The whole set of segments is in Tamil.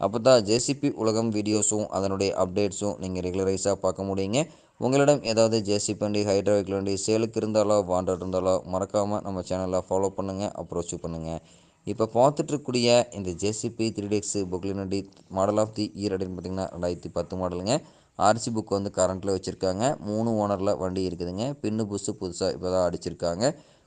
அப்போ தான் ஜேசிபி உலகம் வீடியோஸும் அதனுடைய அப்டேட்ஸும் நீங்கள் ரெகுலரைஸாக பார்க்க முடியுங்க. உங்களிடம் ஏதாவது ஜேசிபி வண்டி ஹைட்ராவிக் வண்டி சேலுக்கு இருந்தாலோ வாண்டட் இருந்தாலோ மறக்காமல் நம்ம சேனலை ஃபாலோ பண்ணுங்கள் அப்ரோச் பண்ணுங்கள் இப்போ பார்த்துட்ருக்கூடிய இந்த ஜேசிபி த்ரீ டேக்ஸு புக்லின் வண்டி மாடல் ஆஃப் தி இயர் அப்படின்னு பார்த்தீங்கன்னா ரெண்டாயிரத்தி பத்து மாடலுங்க ஆர்சி புக் வந்து கரண்ட்டில் வச்சுருக்காங்க. மூணு ஓனரில் வண்டி இருக்குதுங்க. பின்னு புஸ்ஸு புதுசாக இப்போ தான் அடிச்சிருக்காங்க.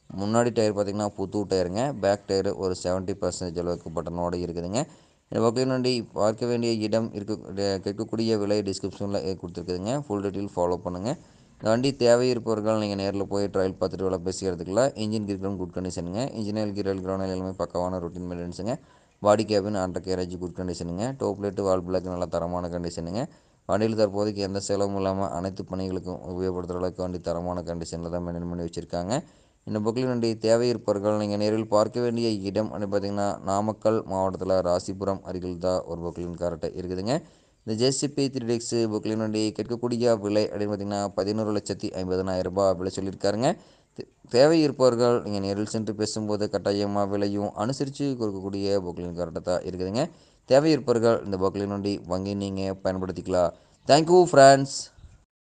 முன்னாடி டயர் பார்த்திங்கன்னா புது டயருங்க பேக் டயரு ஒரு செவன்ட்டி பர்சன்டேஜ் அளவுக்கு பட்டனோடு இருக்குதுங்க. இந்த பக்கம் வண்டி பார்க்க வேண்டிய இடம் இருக்க கேட்கக்கூடிய விலை டிஸ்கிரிப்ஷனில் கொடுத்துருக்குதுங்க. ஃபுல் டீட்டெயில் ஃபாலோ பண்ணுங்கள் இந்த வண்டி தேவை இருப்பவர்கள் நீங்கள் நேரில் போய் ட்ரையல் பார்த்துட்டு வேலை பேசிக்கிறதுக்குல இன்ஜின் கிரிக்கலும் குட் கண்டிஷனுங்க இன்ஜினியல் கீரல் கிரௌண்ட் எல்லாமே பக்கமான routine மெயின்டெனன்ஸுங்க body cabin under carriage good கண்டிஷனுங்க top light வால் பிளாக் நல்ல தரமான கண்டிஷனுங்க வண்டியில் தற்போதைக்கு எந்த செலவும் இல்லாமல் அனைத்து பணிகளுக்கும் உபயோகப்படுத்துகிற அளவுக்கு வண்டி தரமான கண்டிஷனில் தான் மெயின்டைன் பண்ணி வச்சுருக்காங்க. இந்த புக்கில் வண்டி தேவை இருப்பவர்கள் நீங்கள் நேரில் பார்க்க வேண்டிய இடம் அப்படின்னு பார்த்தீங்கன்னா நாமக்கல் மாவட்டத்தில் ராசிபுரம் அருகில் தான் ஒரு புக்லின் கரெக்டாக இருக்குதுங்க. இந்த ஜேசிபி த்ரீ டெக்ஸு புக்லின் வண்டி கேட்கக்கூடிய விலை அப்படின்னு பார்த்தீங்கன்னா பதினோரு லட்சத்தி ஐம்பதனாயிரம் ரூபாய் விலை சொல்லியிருக்காருங்க. தேவை இருப்பவர்கள் நீங்கள் நேரில் சென்று பேசும்போது கட்டாயமாக விலையும் அனுசரித்து கொடுக்கக்கூடிய புக்லின் கரெக்டாக தான் இருக்குதுங்க. தேவை இருப்பவர்கள் இந்த புக்லின் வண்டி வாங்கி நீங்கள் பயன்படுத்திக்கலாம். Thank you friends